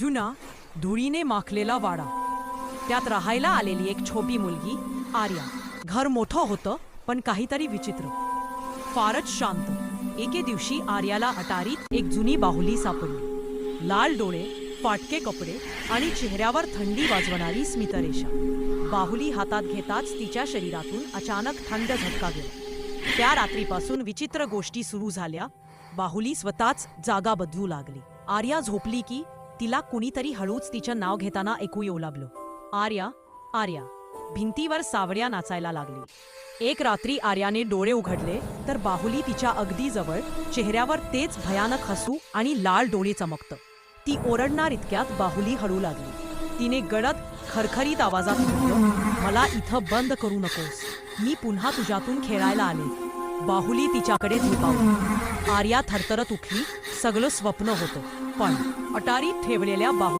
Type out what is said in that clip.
जुना धुळीने माखलेला वाडा. त्यात राहायला आलेली एक छोटी मुलगी आर्या. घर मोठं होतं पण काहीतरी विचित्र. फारच शांत. एके दिवशी आर्याला अटारीत एक जुनी बाहुली सापडली. लाल डोळे फाटके कपडे आणि चेहऱ्यावर थंडी वाजवणारी स्मितरेषा. बाहुली हातात घेताच तिच्या शरीरातून अचानक थंड झटका गेला. त्या रात्रीपासून विचित्र गोष्टी सुरू झाल्या. बाहुली स्वतःच जागा बदलू लागली. आर्या झोपली की तिला कुणीतरी हळूच तिचं नाव घेताना ऐकू येऊ लागलं आर्या आर्या भिंतीवर सावड्या नाचायला लागली. एक रात्री आर्याने डोळे उघडले तर बाहुली तिच्या अगदी जवळ चेहऱ्यावर तेच भयानक हसू आणि लाल डोळे चमकतं. ती ओरडणार इतक्यात बाहुली हळू लागली. तिने गडद खरखरीत आवाजात म्हटलं मला इथं बंद करू नकोस. मी पुन्हा तुझ्यातून खेळायला आले. बाहुली तिच्याकडे झेपावली. आर्या थरथरत उठली सगळं स्वप्न होतं. पण अटारी ठेवलेल्या बाहू